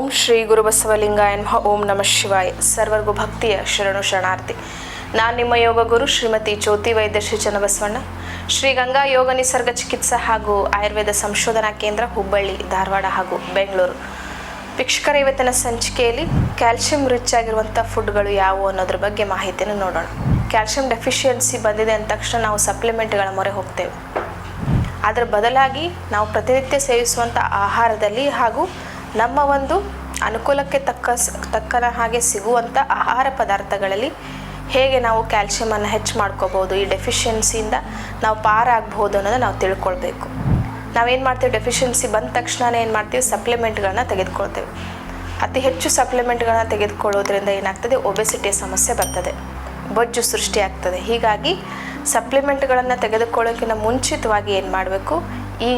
ಓಂ ಶ್ರೀ ಗುರುಬಸವಲಿಂಗಾಯ ನಮಃ. ಓಂ ನಮಃ ಶಿವಾಯ. ಸರ್ವರ್ಗು ಭಕ್ತಿಯ ಶರಣು ಶರಣಾರ್ಥಿ. ನಾನು ನಿಮ್ಮ ಯೋಗ ಗುರು ಶ್ರೀಮತಿ ಜ್ಯೋತಿ ವೈದ್ಯ ಶ್ರೀ ಚನ್ನಬಸವಣ್ಣ. ಶ್ರೀ ಗಂಗಾ ಯೋಗ ನಿಸರ್ಗ ಚಿಕಿತ್ಸಾ ಹಾಗೂ ಆಯುರ್ವೇದ ಸಂಶೋಧನಾ ಕೇಂದ್ರ ಹುಬ್ಬಳ್ಳಿ, ಧಾರವಾಡ ಹಾಗೂ ಬೆಂಗಳೂರು. ವೀಕ್ಷಕರ ಇವತ್ತಿನ ಸಂಚಿಕೆಯಲ್ಲಿ ಕ್ಯಾಲ್ಸಿಯಂ ರಿಚ್ ಆಗಿರುವಂಥ ಫುಡ್ಗಳು ಯಾವುವು ಅನ್ನೋದ್ರ ಬಗ್ಗೆ ಮಾಹಿತಿಯನ್ನು ನೋಡೋಣ. ಕ್ಯಾಲ್ಸಿಯಂ ಡೆಫಿಷಿಯನ್ಸಿ ಬಂದಿದೆ ಅಂದ ತಕ್ಷಣ ನಾವು ಸಪ್ಲಿಮೆಂಟ್ಗಳ ಮೊರೆ ಹೋಗ್ತೇವೆ. ಅದರ ಬದಲಾಗಿ ನಾವು ಪ್ರತಿನಿತ್ಯ ಸೇವಿಸುವಂಥ ಆಹಾರದಲ್ಲಿ ಹಾಗೂ ನಮ್ಮ ಒಂದು ಅನುಕೂಲಕ್ಕೆ ತಕ್ಕ ತಕ್ಕನ ಹಾಗೆ ಸಿಗುವಂಥ ಆಹಾರ ಪದಾರ್ಥಗಳಲ್ಲಿ ಹೇಗೆ ನಾವು ಕ್ಯಾಲ್ಸಿಯಮನ್ನು ಹೆಚ್ಚು ಮಾಡ್ಕೋಬೋದು ಈ ಡೆಫಿಷಿಯನ್ಸಿಯಿಂದ ನಾವು ಪಾರಾಗ್ಬೋದು ಅನ್ನೋದು ನಾವು ತಿಳ್ಕೊಳ್ಬೇಕು. ನಾವೇನು ಮಾಡ್ತೀವಿ ಡೆಫಿಷಿಯನ್ಸಿ ಬಂದ ತಕ್ಷಣ ಏನು ಮಾಡ್ತೀವಿ ಸಪ್ಲಿಮೆಂಟ್ಗಳನ್ನ ತೆಗೆದುಕೊಳ್ತೇವೆ. ಅತಿ ಹೆಚ್ಚು ಸಪ್ಲಿಮೆಂಟ್ಗಳನ್ನ ತೆಗೆದುಕೊಳ್ಳೋದ್ರಿಂದ ಏನಾಗ್ತದೆ ಒಬೆಸಿಟಿಯ ಸಮಸ್ಯೆ ಬರ್ತದೆ, ಬೊಜ್ಜು ಸೃಷ್ಟಿಯಾಗ್ತದೆ ಹೀಗಾಗಿ ಸಪ್ಲಿಮೆಂಟ್ಗಳನ್ನು ತೆಗೆದುಕೊಳ್ಳೋಕ್ಕಿಂತ ಮುಂಚಿತವಾಗಿ ಏನು ಮಾಡಬೇಕು, ಈ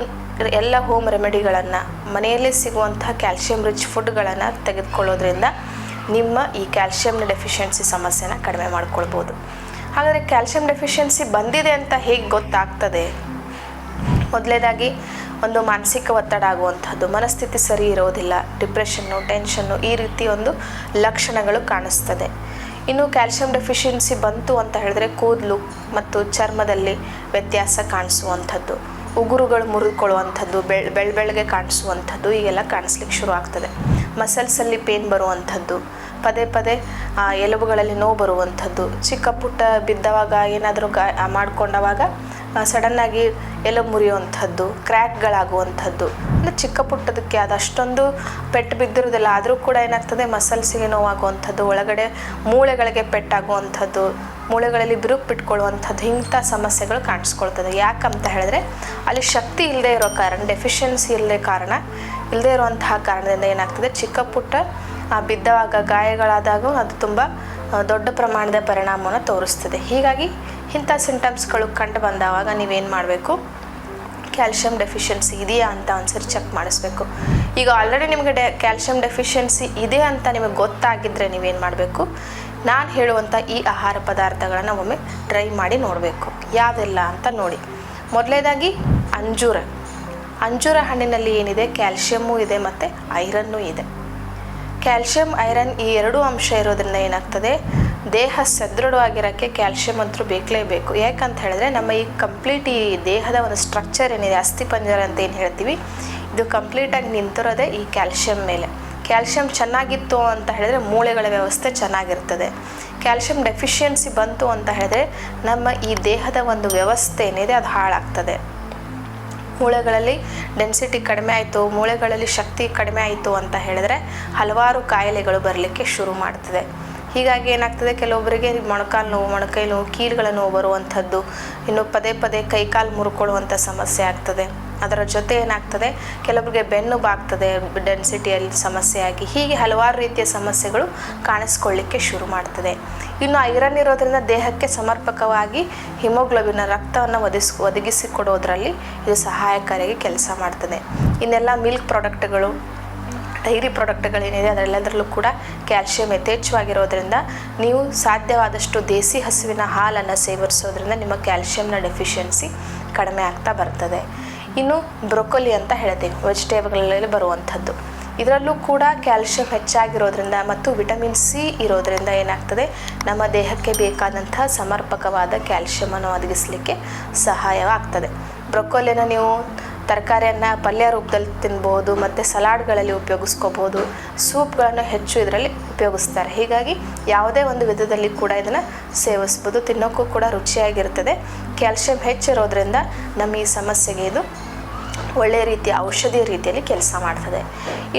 ಎಲ್ಲ ಹೋಮ್ ರೆಮಿಡಿಗಳನ್ನು ಮನೆಯಲ್ಲೇ ಸಿಗುವಂತಹ ಕ್ಯಾಲ್ಸಿಯಂ ರಿಚ್ ಫುಡ್ಗಳನ್ನು ತೆಗೆದುಕೊಳ್ಳೋದ್ರಿಂದ ನಿಮ್ಮ ಈ ಕ್ಯಾಲ್ಸಿಯಂನ ಡೆಫಿಷಿಯನ್ಸಿ ಸಮಸ್ಯೆನ ಕಡಿಮೆ ಮಾಡ್ಕೊಳ್ಬೋದು. ಹಾಗಾದರೆ ಕ್ಯಾಲ್ಸಿಯಂ ಡೆಫಿಷಿಯನ್ಸಿ ಬಂದಿದೆ ಅಂತ ಹೇಗೆ ಗೊತ್ತಾಗ್ತದೆ? ಮೊದಲೇದಾಗಿ ಒಂದು ಮಾನಸಿಕ ಒತ್ತಡ ಆಗುವಂಥದ್ದು ಮನಸ್ಥಿತಿ ಸರಿ ಇರೋದಿಲ್ಲ ಡಿಪ್ರೆಷನ್ನು ಟೆನ್ಷನ್ನು ಈ ರೀತಿ ಒಂದು ಲಕ್ಷಣಗಳು ಕಾಣಿಸ್ತದೆ. ಇನ್ನು ಕ್ಯಾಲ್ಸಿಯಂ ಡೆಫಿಷಿಯನ್ಸಿ ಬಂತು ಅಂತ ಹೇಳಿದ್ರೆ ಕೂದಲು ಮತ್ತು ಚರ್ಮದಲ್ಲಿ ವ್ಯತ್ಯಾಸ ಕಾಣಿಸುವಂಥದ್ದು ಉಗುರುಗಳು ಮುರಿದುಕೊಳ್ಳುವಂಥದ್ದು ಬೆಳ್ ಬೆಳ್ ಬೆಳಗ್ಗೆ ಕಾಣಿಸುವಂಥದ್ದು ಈಗೆಲ್ಲ ಕಾಣಿಸ್ಲಿಕ್ಕೆ ಶುರು ಆಗ್ತದೆ. ಮಸಲ್ಸಲ್ಲಿ ಪೇನ್ ಬರುವಂಥದ್ದು ಪದೇ ಪದೇ ಆ, ಎಲುಬುಗಳಲ್ಲಿ ನೋವು ಬರುವಂಥದ್ದು ಚಿಕ್ಕ ಪುಟ್ಟ ಬಿದ್ದವಾಗ ಏನಾದರೂ ಗಾ ಮಾಡಿಕೊಂಡವಾಗ ಸಡನ್ನಾಗಿ ಎಲುಬು ಮುರಿಯುವಂಥದ್ದು ಕ್ರ್ಯಾಕ್ಗಳಾಗುವಂಥದ್ದು ಅಂದರೆ ಚಿಕ್ಕ ಪುಟ್ಟದಕ್ಕೆ ಅದಷ್ಟೊಂದು ಪೆಟ್ಟು ಬಿದ್ದಿರೋದಿಲ್ಲ ಆದರೂ ಕೂಡ ಏನಾಗ್ತದೆ ಮಸಲ್ಸಿಗೆ ನೋವಾಗುವಂಥದ್ದು ಒಳಗಡೆ ಮೂಳೆಗಳಿಗೆ ಪೆಟ್ಟಾಗುವಂಥದ್ದು ಮೂಳೆಗಳಲ್ಲಿ ಬಿರುಕು ಬಿಟ್ಕೊಳ್ಳುವಂಥದ್ದು ಇಂಥ ಸಮಸ್ಯೆಗಳು ಕಾಣಿಸ್ಕೊಳ್ತದೆ. ಯಾಕಂತ ಹೇಳಿದ್ರೆ ಅಲ್ಲಿ ಶಕ್ತಿ ಇಲ್ಲದೆ ಇರೋ ಕಾರಣ ಡೆಫಿಷಿಯನ್ಸಿ ಇಲ್ಲದೆ ಕಾರಣ, ಇಲ್ಲದೆ ಇರುವಂತಹ ಕಾರಣದಿಂದ ಏನಾಗ್ತದೆ? ಚಿಕ್ಕ ಪುಟ್ಟ ಬಿದ್ದವಾಗ ಗಾಯಗಳಾದಾಗ ಅದು ತುಂಬ ದೊಡ್ಡ ಪ್ರಮಾಣದ ಪರಿಣಾಮವನ್ನು ತೋರಿಸ್ತದೆ. ಹೀಗಾಗಿ ಇಂಥ ಸಿಂಟಮ್ಸ್ಗಳು ಕಂಡು ಬಂದಾವಾಗ ನೀವೇನು ಮಾಡಬೇಕು? ಕ್ಯಾಲ್ಶಿಯಂ ಡೆಫಿಷಿಯನ್ಸಿ ಇದೆಯಾ ಅಂತ ಒಂದ್ಸರಿ ಚೆಕ್ ಮಾಡಿಸ್ಬೇಕು. ಈಗ ಆಲ್ರೆಡಿ ನಿಮಗೆ ಡೆ ಕ್ಯಾಲ್ಶಿಯಂ ಡೆಫಿಷಿಯನ್ಸಿ ಇದೆ ಅಂತ ನಿಮಗೆ ಗೊತ್ತಾಗಿದ್ದರೆ ನೀವೇನು ಮಾಡಬೇಕು? ನಾನು ಹೇಳುವಂಥ ಈ ಆಹಾರ ಪದಾರ್ಥಗಳನ್ನು ಒಮ್ಮೆ ಟ್ರೈ ಮಾಡಿ ನೋಡಬೇಕು. ಯಾವೆಲ್ಲ ಅಂತ ನೋಡಿ. ಮೊದಲನೇದಾಗಿ ಅಂಜೂರ. ಅಂಜೂರ ಹಣ್ಣಿನಲ್ಲಿ ಏನಿದೆ? ಕ್ಯಾಲ್ಶಿಯಮ್ಮು ಇದೆ ಮತ್ತು ಐರನ್ನೂ ಇದೆ. ಕ್ಯಾಲ್ಶಿಯಂ, ಐರನ್ ಈ ಎರಡೂ ಅಂಶ ಇರೋದ್ರಿಂದ ಏನಾಗ್ತದೆ? ದೇಹ ಸದೃಢವಾಗಿರೋಕ್ಕೆ ಕ್ಯಾಲ್ಶಿಯಂ ಅಂತೂ ಬೇಕಲೇಬೇಕು. ಯಾಕಂತ ಹೇಳಿದ್ರೆ ನಮ್ಮ ಈ ಕಂಪ್ಲೀಟ್ ಈ ದೇಹದ ಒಂದು ಸ್ಟ್ರಕ್ಚರ್ ಏನಿದೆ? ಅಸ್ಥಿಪಂಜರ ಅಂತ ಏನು ಹೇಳ್ತೀವಿ? ಇದು ಕಂಪ್ಲೀಟಾಗಿ ನಿಂತಿರೋದೇ ಈ ಕ್ಯಾಲ್ಶಿಯಂ ಮೇಲೆ. ಕ್ಯಾಲ್ಶಿಯಂ ಚೆನ್ನಾಗಿತ್ತು ಅಂತ ಹೇಳಿದ್ರೆ ಮೂಳೆಗಳ ವ್ಯವಸ್ಥೆ ಚೆನ್ನಾಗಿರ್ತದೆ. ಕ್ಯಾಲ್ಶಿಯಂ ಡೆಫಿಷಿಯನ್ಸಿ ಬಂತು ಅಂತ ಹೇಳಿದ್ರೆ ನಮ್ಮ ಈ ದೇಹದ ಒಂದು ವ್ಯವಸ್ಥೆ ಏನಿದೆ ಅದು ಹಾಳಾಗ್ತದೆ. ಮೂಳೆಗಳಲ್ಲಿ ಡೆನ್ಸಿಟಿ ಕಡಿಮೆ ಆಯಿತು, ಮೂಳೆಗಳಲ್ಲಿ ಶಕ್ತಿ ಕಡಿಮೆ ಆಯಿತು ಅಂತ ಹೇಳಿದ್ರೆ ಹಲವಾರು ಕಾಯಿಲೆಗಳು ಬರಲಿಕ್ಕೆ ಶುರು ಮಾಡ್ತದೆ. ಹೀಗಾಗಿ ಏನಾಗ್ತದೆ? ಕೆಲವೊಬ್ಬರಿಗೆ ಮೊಣಕಾಲು ನೋವು, ಮೊಣಕೈ ನೋವು, ಕೀಲುಗಳ ನೋವು ಬರುವಂಥದ್ದು, ಇನ್ನು ಪದೇ ಪದೇ ಕೈಕಾಲು ಮುರ್ಕೊಳ್ಳುವಂಥ ಸಮಸ್ಯೆ ಆಗ್ತದೆ. ಅದರ ಜೊತೆ ಏನಾಗ್ತದೆ? ಕೆಲವರಿಗೆ ಬೆನ್ನು ಬಾಗ್ತದೆ ಡೆನ್ಸಿಟಿಯಲ್ಲಿ ಸಮಸ್ಯೆ ಆಗಿ. ಹೀಗೆ ಹಲವಾರು ರೀತಿಯ ಸಮಸ್ಯೆಗಳು ಕಾಣಿಸ್ಕೊಳ್ಳಿಕ್ಕೆ ಶುರು ಮಾಡ್ತದೆ. ಇನ್ನು ಐರನ್ ಇರೋದ್ರಿಂದ ದೇಹಕ್ಕೆ ಸಮರ್ಪಕವಾಗಿ ಹಿಮೋಗ್ಲೋಬಿನ್ ರಕ್ತವನ್ನು ಒದಗಿಸ್ ಒದಗಿಸಿಕೊಡೋದ್ರಲ್ಲಿ ಇದು ಸಹಾಯಕಾರಿಯಾಗಿ ಕೆಲಸ ಮಾಡ್ತದೆ. ಇನ್ನೆಲ್ಲ ಮಿಲ್ಕ್ ಪ್ರಾಡಕ್ಟ್ಗಳು, ಡೈರಿ ಪ್ರಾಡಕ್ಟ್ಗಳೇನಿದೆ ಅದರೆಲ್ಲದರಲ್ಲೂ ಕೂಡ ಕ್ಯಾಲ್ಶಿಯಂ ಯಥೇಚ್ಛವಾಗಿರೋದ್ರಿಂದ ನೀವು ಸಾಧ್ಯವಾದಷ್ಟು ದೇಸಿ ಹಸುವಿನ ಹಾಲನ್ನು ಸೇವರಿಸೋದ್ರಿಂದ ನಿಮ್ಮ ಕ್ಯಾಲ್ಶಿಯಂನ ಡೆಫಿಷಿಯನ್ಸಿ ಕಡಿಮೆ ಆಗ್ತಾ ಬರ್ತದೆ. ಇನ್ನು ಬ್ರೊಕೊಲಿ ಅಂತ ಹೇಳ್ತೀವಿ, ವೆಜಿಟೇಬಲ್ಗಳಲ್ಲಿ ಬರುವಂಥದ್ದು. ಇದರಲ್ಲೂ ಕೂಡ ಕ್ಯಾಲ್ಶಿಯಂ ಹೆಚ್ಚಾಗಿರೋದ್ರಿಂದ ಮತ್ತು ವಿಟಮಿನ್ ಸಿ ಇರೋದ್ರಿಂದ ಏನಾಗ್ತದೆ, ನಮ್ಮ ದೇಹಕ್ಕೆ ಬೇಕಾದಂಥ ಸಮರ್ಪಕವಾದ ಕ್ಯಾಲ್ಶಿಯಮನ್ನು ಒದಗಿಸಲಿಕ್ಕೆ ಸಹಾಯವಾಗ್ತದೆ. ಬ್ರೊಕೊಲಿನ ನೀವು ತರಕಾರಿಯನ್ನು ಪಲ್ಯ ರೂಪದಲ್ಲಿ ತಿನ್ಬೋದು, ಮತ್ತು ಸಲಾಡ್ಗಳಲ್ಲಿ ಉಪಯೋಗಿಸ್ಕೋಬೋದು, ಸೂಪ್ಗಳನ್ನು ಹೆಚ್ಚು ಇದರಲ್ಲಿ ಉಪಯೋಗಿಸ್ತಾರೆ. ಹೀಗಾಗಿ ಯಾವುದೇ ಒಂದು ವಿಧದಲ್ಲಿ ಕೂಡ ಇದನ್ನು ಸೇವಿಸ್ಬೋದು, ತಿನ್ನೋಕ್ಕೂ ಕೂಡ ರುಚಿಯಾಗಿರ್ತದೆ ಕ್ಯಾಲ್ಶಿಯಂ ಹೆಚ್ಚಿರೋದ್ರಿಂದ ನಮ್ಮ ಈ ಸಮಸ್ಯೆಗೆ ಇದು ಒಳ್ಳೆಯ ರೀತಿಯ ಔಷಧಿ ರೀತಿಯಲ್ಲಿ ಕೆಲಸ ಮಾಡ್ತದೆ.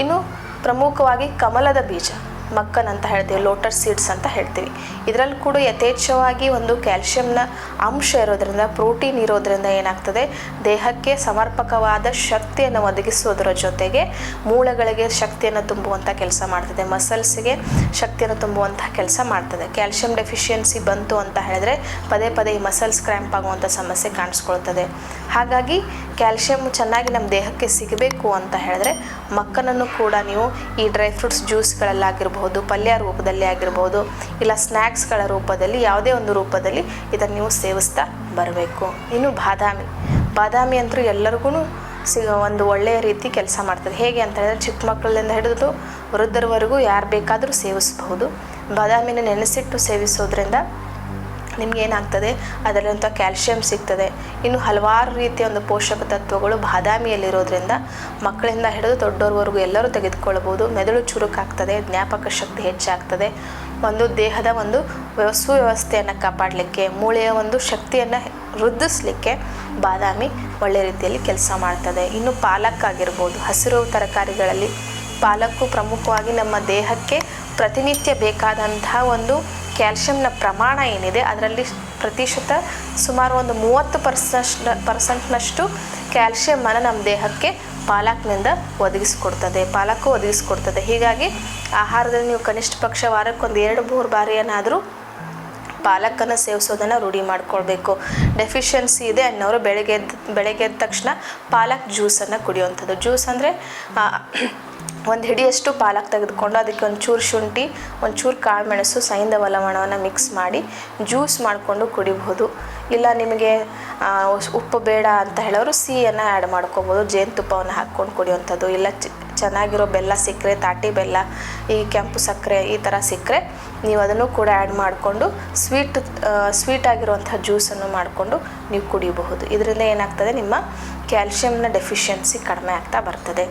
ಇನ್ನು ಪ್ರಮುಖವಾಗಿ ಕಮಲದ ಬೀಜ, ಮಕ್ಕನ್ ಅಂತ ಹೇಳ್ತೀವಿ ಲೋಟಸ್ ಸೀಡ್ಸ್ ಅಂತ ಹೇಳ್ತೀವಿ. ಇದರಲ್ಲಿ ಕೂಡ ಯಥೇಚ್ಛವಾಗಿ ಒಂದು ಕ್ಯಾಲ್ಶಿಯಂನ ಅಂಶ ಇರೋದ್ರಿಂದ ಪ್ರೋಟೀನ್ ಇರೋದ್ರಿಂದ ಏನಾಗ್ತದೆ? ದೇಹಕ್ಕೆ ಸಮರ್ಪಕವಾದ ಶಕ್ತಿಯನ್ನು ಒದಗಿಸೋದರ ಜೊತೆಗೆ ಮೂಳೆಗಳಿಗೆ ಶಕ್ತಿಯನ್ನು ತುಂಬುವಂಥ ಕೆಲಸ ಮಾಡ್ತದೆ. ಮಸಲ್ಸ್ಗೆ ಶಕ್ತಿಯನ್ನು ತುಂಬುವಂಥ ಕೆಲಸ ಮಾಡ್ತದೆ. ಕ್ಯಾಲ್ಶಿಯಂ ಡೆಫಿಷಿಯನ್ಸಿ ಬಂತು ಅಂತ ಹೇಳಿದ್ರೆ ಪದೇ ಪದೇ ಮಸಲ್ಸ್ ಕ್ರ್ಯಾಂಪ್ ಆಗುವಂಥ ಸಮಸ್ಯೆ ಕಾಣಿಸ್ಕೊಳ್ತದೆ. ಹಾಗಾಗಿ ಕ್ಯಾಲ್ಶಿಯಂ ಚೆನ್ನಾಗಿ ನಮ್ಮ ದೇಹಕ್ಕೆ ಸಿಗಬೇಕು ಅಂತ ಹೇಳಿದ್ರೆ ಮಕ್ಕನನ್ನು ಕೂಡ ನೀವು ಈ ಡ್ರೈ ಫ್ರೂಟ್ಸ್ ಜ್ಯೂಸ್ಗಳಲ್ಲಾಗಿರ್ಬೋದು, ಪಲ್ಯ ರೂಪದಲ್ಲಿ ಆಗಿರ್ಬೋದು, ಇಲ್ಲ ಸ್ನ್ಯಾಕ್ಸ್ಗಳ ರೂಪದಲ್ಲಿ ಯಾವುದೇ ಒಂದು ರೂಪದಲ್ಲಿ ಇದನ್ನು ನೀವು ಸೇವಿಸ್ತಾ ಬರಬೇಕು. ಇನ್ನು ಬಾದಾಮಿ. ಬಾದಾಮಿ ಅಂತೂ ಎಲ್ಲರಿಗೂ ಸಿಗ ಒಂದು ಒಳ್ಳೆಯ ರೀತಿ ಕೆಲಸ ಮಾಡ್ತದೆ. ಹೇಗೆ ಅಂತ ಹೇಳಿದ್ರೆ ಚಿಕ್ಕ ಮಕ್ಕಳಿಂದ ಹಿಡಿದು ವೃದ್ಧರವರೆಗೂ ಯಾರು ಬೇಕಾದರೂ ಸೇವಿಸಬಹುದು. ಬಾದಾಮಿನ ನೆನೆಸಿಟ್ಟು ಸೇವಿಸೋದ್ರಿಂದ ನಿಮ್ಗೆ ಏನಾಗ್ತದೆ ಅದರಲ್ಲಿರುವಂಥ ಕ್ಯಾಲ್ಶಿಯಂ ಸಿಗ್ತದೆ. ಇನ್ನು ಹಲವಾರು ರೀತಿಯ ಒಂದು ಪೋಷಕ ತತ್ವಗಳು ಬಾದಾಮಿಯಲ್ಲಿರೋದ್ರಿಂದ ಮಕ್ಕಳಿಂದ ಹಿಡಿದು ದೊಡ್ಡೋರ್ವರೆಗೂ ಎಲ್ಲರೂ ತೆಗೆದುಕೊಳ್ಳಬಹುದು. ಮೆದುಳು ಚುರುಕಾಗ್ತದೆ, ಜ್ಞಾಪಕ ಶಕ್ತಿ ಹೆಚ್ಚಾಗ್ತದೆ. ಒಂದು ದೇಹದ ಒಂದು ವ್ಯವ- ವ್ಯವಸ್ಥೆಯನ್ನು ಕಾಪಾಡಲಿಕ್ಕೆ, ಮೂಳೆಯ ಒಂದು ಶಕ್ತಿಯನ್ನು ವೃದ್ಧಿಸಲಿಕ್ಕೆ ಬಾದಾಮಿ ಒಳ್ಳೆ ರೀತಿಯಲ್ಲಿ ಕೆಲಸ ಮಾಡ್ತದೆ. ಇನ್ನು ಪಾಲಕ್ ಆಗಿರ್ಬೋದು, ಹಸಿರು ತರಕಾರಿಗಳಲ್ಲಿ ಪಾಲಕ್ಕು ಪ್ರಮುಖವಾಗಿ ನಮ್ಮ ದೇಹಕ್ಕೆ ಪ್ರತಿನಿತ್ಯ ಬೇಕಾದಂತಹ ಒಂದು ಕ್ಯಾಲ್ಶಿಯಂನ ಪ್ರಮಾಣ ಏನಿದೆ ಅದರಲ್ಲಿ ಪ್ರತಿಶತ ಸುಮಾರು ಒಂದು ಮೂವತ್ತು ಪರ್ಸೆಂಟ್ ಪರ್ಸೆಂಟ್ನಷ್ಟು ಕ್ಯಾಲ್ಶಿಯಮನ್ನು ನಮ್ಮ ದೇಹಕ್ಕೆ ಪಾಲಕ್ನಿಂದ ಒದಗಿಸಿಕೊಡ್ತದೆ, ಪಾಲಕ್ಕು ಒದಗಿಸ್ಕೊಡ್ತದೆ. ಹೀಗಾಗಿ ಆಹಾರದಲ್ಲಿ ನೀವು ಕನಿಷ್ಠ ಪಕ್ಷ ವಾರಕ್ಕೊಂದು ಎರಡು ಮೂರು ಬಾರಿಯನ್ನಾದರೂ ಪಾಲಕನ್ನು ಸೇವಿಸೋದನ್ನು ರೂಢಿ ಮಾಡ್ಕೊಳ್ಬೇಕು. ಡೆಫಿಷಿಯನ್ಸಿ ಇದೆ ಅನ್ನೋರು ಬೆಳಗ್ಗೆ ಎದ್ದು, ಬೆಳಗ್ಗೆ ಎದ್ದ ತಕ್ಷಣ ಪಾಲಕ್ ಜ್ಯೂಸನ್ನು ಕುಡಿಯುವಂಥದ್ದು. ಜ್ಯೂಸ್ ಅಂದರೆ ಒಂದು ಹಿಡಿಯಷ್ಟು ಪಾಲಕ್ ತೆಗೆದುಕೊಂಡು ಅದಕ್ಕೆ ಒಂಚೂರು ಶುಂಠಿ, ಒಂಚೂರು ಕಾಳು ಮೆಣಸು ಸೈಂಧವ ಲವಣವನ್ನು ಮಿಕ್ಸ್ ಮಾಡಿ ಜ್ಯೂಸ್ ಮಾಡಿಕೊಂಡು ಕುಡಿಬಹುದು ಇಲ್ಲ ನಿಮಗೆ ಉಪ್ಪು ಬೇಡ ಅಂತ ಹೇಳೋರು ಸಿಹಿಯನ್ನು ಆ್ಯಡ್ ಮಾಡ್ಕೋಬೋದು ಜೇನುತುಪ್ಪವನ್ನು ಹಾಕ್ಕೊಂಡು ಕುಡಿಯುವಂಥದ್ದು. ಇಲ್ಲ ಚೆನ್ನಾಗಿರೋ ಬೆಲ್ಲ ಸಿಕ್ಕರೆ, ತಾಟಿ ಬೆಲ್ಲ, ಈ ಕೆಂಪು ಸಕ್ಕರೆ ಈ ಥರ ಸಿಕ್ಕರೆ ನೀವು ಅದನ್ನು ಕೂಡ ಆ್ಯಡ್ ಮಾಡಿಕೊಂಡು ಸ್ವೀಟ್ ಸ್ವೀಟ್ ಆಗಿರುವಂಥ ಜ್ಯೂಸನ್ನು ಮಾಡಿಕೊಂಡು ನೀವು ಕುಡಿಯಬಹುದು ಇದರಿಂದ ಏನಾಗ್ತದೆ, ನಿಮ್ಮ ಕ್ಯಾಲ್ಶಿಯಂನ ಡೆಫಿಷಿಯನ್ಸಿ ಕಡಿಮೆ ಆಗ್ತಾ ಬರ್ತದೆ.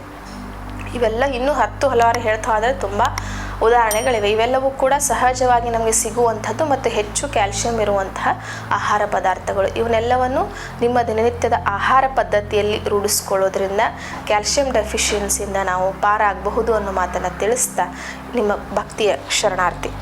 ಇವೆಲ್ಲ ಇನ್ನೂ ಹತ್ತು ಹಲವಾರು ಹೇಳ್ತಾ ಆದರೆ ತುಂಬ ಉದಾಹರಣೆಗಳಿವೆ. ಇವೆಲ್ಲವೂ ಕೂಡ ಸಹಜವಾಗಿ ನಮಗೆ ಸಿಗುವಂಥದ್ದು ಮತ್ತು ಹೆಚ್ಚು ಕ್ಯಾಲ್ಶಿಯಂ ಇರುವಂತಹ ಆಹಾರ ಪದಾರ್ಥಗಳು. ಇವನ್ನೆಲ್ಲವನ್ನು ನಿಮ್ಮ ದಿನನಿತ್ಯದ ಆಹಾರ ಪದ್ಧತಿಯಲ್ಲಿ ರೂಢಿಸ್ಕೊಳ್ಳೋದ್ರಿಂದ ಕ್ಯಾಲ್ಶಿಯಂ ಡೆಫಿಷಿಯನ್ಸಿಯಿಂದ ನಾವು ಪಾರಾಗಬಹುದು ಅನ್ನೋ ಮಾತನ್ನು ತಿಳಿಸ್ತಾ ನಿಮ್ಮ ಭಕ್ತಿಯ ಶರಣಾರ್ಥಿ.